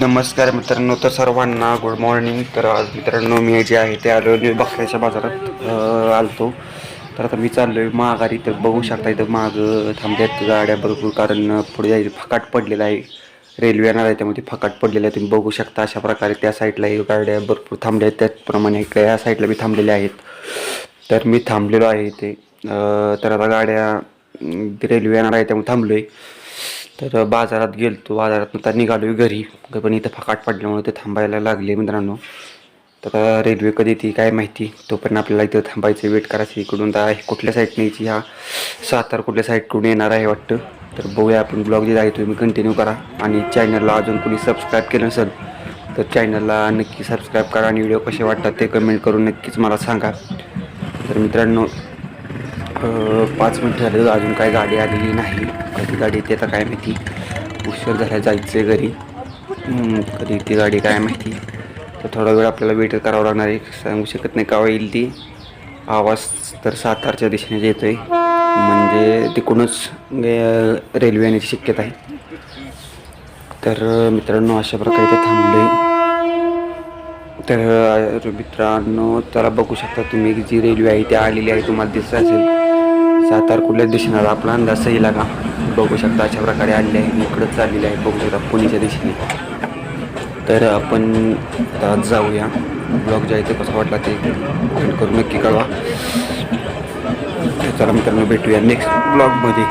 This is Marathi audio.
नमस्कार मित्रांनो तर सर्वांना गुड मॉर्निंग तर आज मित्रांनो मी जे आहे ते आलो बकऱ्याच्या बाजारात आलतो. तर आता मी चाललो आहे माघारी तर बघू शकता इथं मागं थांबल्यात गाड्या भरपूर कारण पुढे जायचं फकाट पडलेला आहे. रेल्वे येणार आहे त्यामध्ये फकाट पडलेला आहे. तुम्ही बघू शकता अशा प्रकारे त्या साईडला गाड्या भरपूर थांबल्या आहेत. त्याचप्रमाणे इकडे या साईडला बी थांबलेल्या आहेत. तर मी थांबलेलो आहे इथे. तर आता गाड्या रेल्वे येणार आहे त्यामुळे थांबलो आहे तर बाजारात गेलतो. बाजारात आता निघालो घरी. पण इथं फकाट पडल्यामुळे ते थांबायला लागले मित्रांनो. तर आता रेल्वे कधी ती काय माहिती. तोपर्यंत आपल्याला इथं थांबायचं वेट करायचं. इकडून तर कुठल्या साईडने यायची? ह्या सातार कुठल्या साईडकडून येणार आहे वाटतं. तर बघूया आपण ब्लॉग जे आहे तुम्ही कंटिन्यू करा. आणि चॅनलला अजून कोणी सबस्क्राईब केलं नसेल तर चॅनलला नक्की सबस्क्राईब करा. आणि व्हिडिओ कसे वाटतात ते कमेंट करून नक्कीच मला सांगा. तर मित्रांनो पाच मिनटं झाले. अजून काय गाडी आलेली नाही. कधी गाडी येते आता काय माहिती. उशीर झाला जायचं आहे घरी कधी ती गाडी काय माहिती. तर थोडा वेळ आपल्याला वेट करावं लागणार आहे. सांगू शकत नाही का येईल ती. आवाज तर सातारच्या दिशेने येतो आहे म्हणजे तिकडूनच रेल्वे येण्याची शक्यता आहे. तर मित्रांनो अशा प्रकारे ते थांबले तर मित्रांनो त्याला बघू शकता तुम्ही जी रेल्वे आहे ती आलेली आहे तुम्हाला दिसत असेल. सातार कुठल्या दिशेनं आपला अंदाज सही लागा. बघू शकता अशा प्रकारे आलेली आहे इकडंच चाललेली आहे. बघू शकता पुणेच्या दिशेने. तर आपण जाऊया. ब्लॉग जे आहे ते कसं वाटला ते कमेंट करून नक्की कळवा. चला मित्रांनो भेटूया नेक्स्ट ब्लॉगमध्ये.